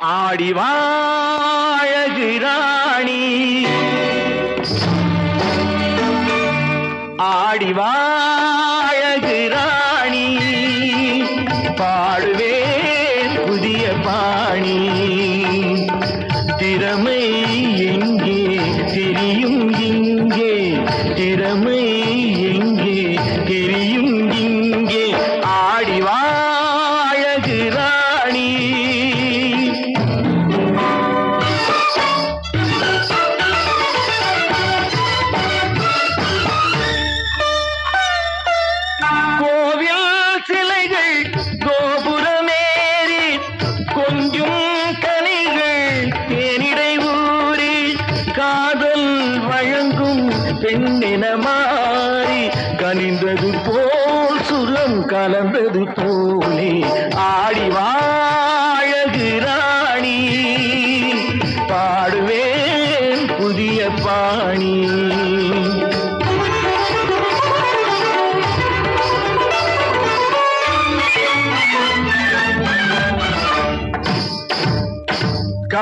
ஆடி வாழகிராணி ஆடி வாழகிராணி மாறி கனிந்தது போல் சுரம் கலந்தது போலே ஆடி வாழகு ராணி பாடுவேன் புதிய பாணி.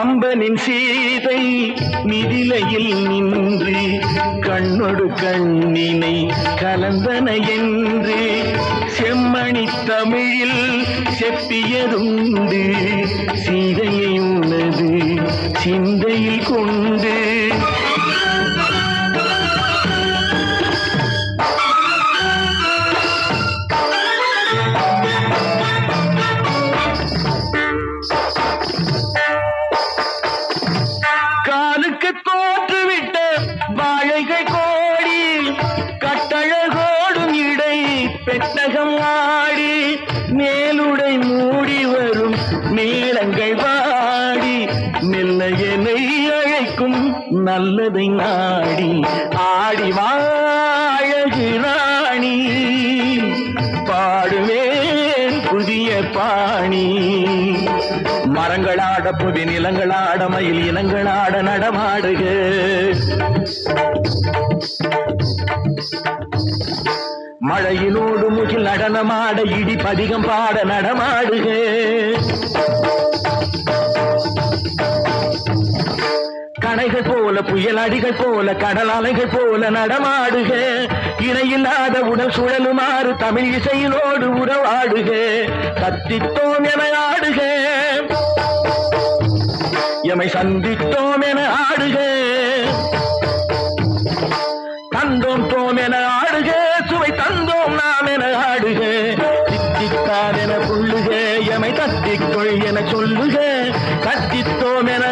கம்பனின் சீதை மிதிலையில் நின்று கண்ணொடு கண்ணினை கலந்தன என்று செம்மணி தமிழில் செப்பியதுண்டு. சீதையை கோடி கட்டழகோடும் இடை பெட்டகம் ஆடி மேலுடை மூடி வரும் நீளங்கள் வாடி மெல்ல என்னை அழைக்கும் நல்லதை நாடி ஆடி வாழகிறார் பாடுவேன் பாணி. மரங்களாட புவி நிலங்களாட மயில் இனங்களாட நடமாடுக. மழையினோடு முகில் நடனமாட இடி பதிகம் பாட நடமாடுக. போல புயல் அடிகள் போல கடல் அலைகள் போல நடமாடுக. இணையில்லாத உடல் சுழலுமாறு தமிழ் இசையினோடு உறவாடுக. சத்தித்தோம் என ஆடுக. எமை சந்தித்தோம் என ஆடுக. தந்தோம் தோம் என ஆடுக. சுவை தந்தோம் நாம் என ஆடுக. சித்தித்தார் என புள்ளுக எமை தத்திக்கொள் என சொல்லுக. கத்தித்தோம் என